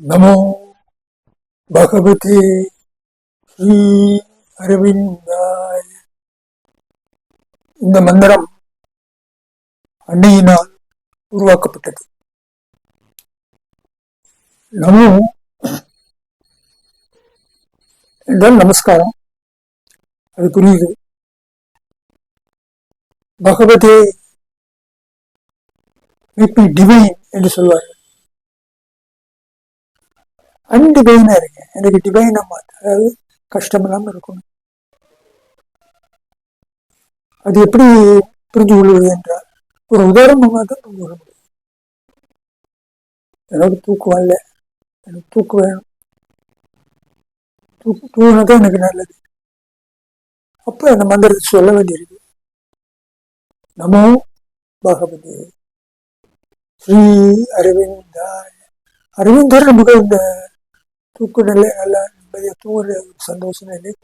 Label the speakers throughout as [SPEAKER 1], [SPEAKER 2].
[SPEAKER 1] நமோ பகவதே ஸ்ரீ அரவிந்தாய. இந்த மந்திரம் அன்னையினால் உருவாக்கப்பட்டது. நமோ என்றால் நமஸ்காரம். அது புரியுது. பகவதே டிவைன் என்று சொல்வார்கள். அன்டிவைனா இருக்கேன் எனக்கு டிவைனா மாத்த. அதாவது கஷ்டம் இல்லாமல் இருக்கணும். அது எப்படி புரிஞ்சு கொள்வது என்றால் ஒரு உதாரணமாக தான் புரிஞ்சு கொள்ள முடியும். எனக்கு தூக்கம் இல்லை எனக்கு தூக்கம் வேணும். தூக்கு தூங்கினதான் எனக்கு நல்லது. அப்போ அந்த மந்திரத்தை சொல்ல வேண்டியிருக்கு. நமோ பகவதி. ஸ்ரீ அரவிந்தாய். அரவிந்தர் நமக்கு இந்த தூக்க நிலை நல்லா நிம்மதியாக தூங்குற ஒரு சந்தோஷ நிலையை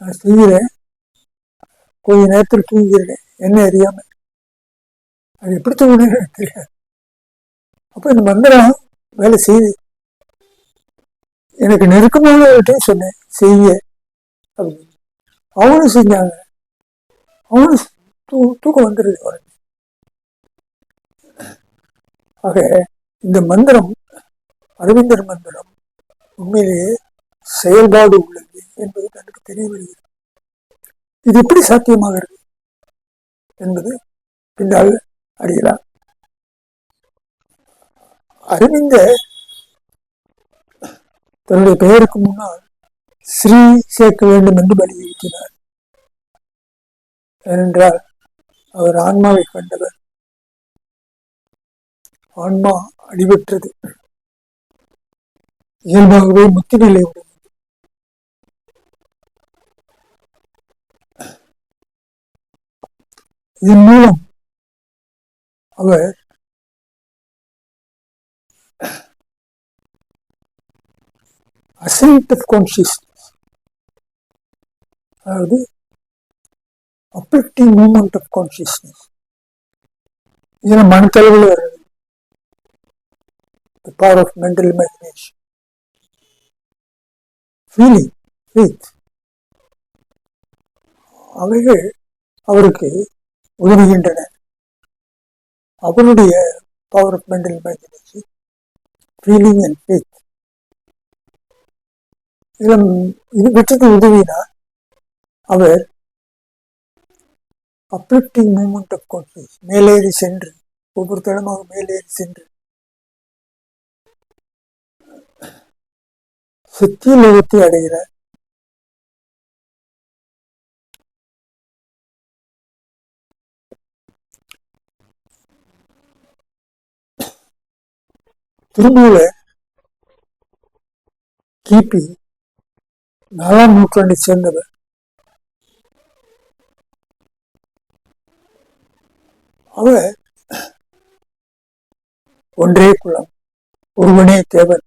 [SPEAKER 1] நான் செய்கிறேன் கொஞ்ச நேரத்தில் தூங்கிறேன் என்ன அறியாமல் அது எப்படி தூங்குனேன்னு தெரியாது. அப்போ இந்த மந்திரம் வேலை செய்யுது. எனக்கு நெருக்கமானவர்கிட்ட சொன்னேன் செய்ய. அப்படின்னு. அவனும் செஞ்சாங்க. அவனும் தூ தூக்கம் வந்துடுது உடனே ஆக இந்த மந்திரம் அரவிந்தர் மந்திரம் உண்மையிலேயே செயல்பாடு உள்ளது என்பது தனக்கு தெரிய வருகிறது இது எப்படி சாத்தியமாகிறது என்பது பின்னால் அறியலாம். அரவிந்த தன்னுடைய பெயருக்கு முன்னால் ஸ்ரீ சேர்க்க வேண்டும் என்று வலியுறுத்தினார். ஏனென்றால் அவர் ஆன்மாவை கண்டவர். ஆன்மா அடிபற்றது இயல்பாகவே முத்தி நிலை உடையது இதன் மூலம் அவர் அசைட் ஆஃப் கான்சியஸ்னஸ் அதாவது அப்ளிஃப்டிங் மூமெண்ட் ஆஃப் கான்சியஸ்னஸ் இதில் மனத்தளவில் வருது the power of mental imagination. Feeling faith அவைகள் அவருக்கு உதவுகின்றன அவருடைய power of mental imagination feeling and faith இதில் இது விட்டது உதவினால் அவர் அப்லிப்டிங் மூமெண்ட் ஆஃப் கான்சியஸ் மேலேறி சென்று ஒவ்வொரு தளமாக மேலேறி சென்று சித்தி லோகத்தை அடைகிறார். திருமூலர் கிபி நாலாம் நூற்றாண்டை சேர்ந்தவர். அவர் ஒன்றே குலம் ஒருவனே தேவன்.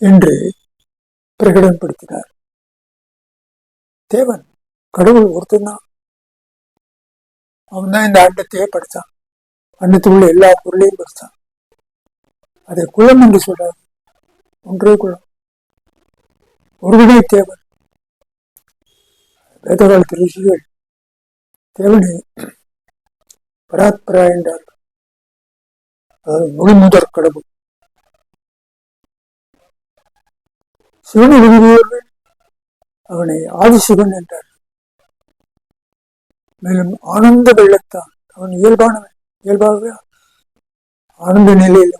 [SPEAKER 1] என்று பிரகடனப்படுத்தினார். தேவன் கடவுள் ஒருத்தன்தான் அவன் தான் இந்த அண்டத்தையே படித்தான் அண்டத்துக்குள்ள எல்லா பொருளையும் படித்தான் அதை குலம் என்று சொல்றார். ஒன்றே குலம். ஒருவனே தேவன். வேத காலத்து ரிஷிகள் தேவனை பராத்பரா என்றார் அதாவது முழுமுதற் கடவுள். சிவனை விரும்புவர்கள் அவனை ஆதிசிவன் என்றார். மேலும் ஆனந்த வெள்ளத்தான். அவன் இயல்பானவன். இயல்பாகவே ஆனந்த நிலையில்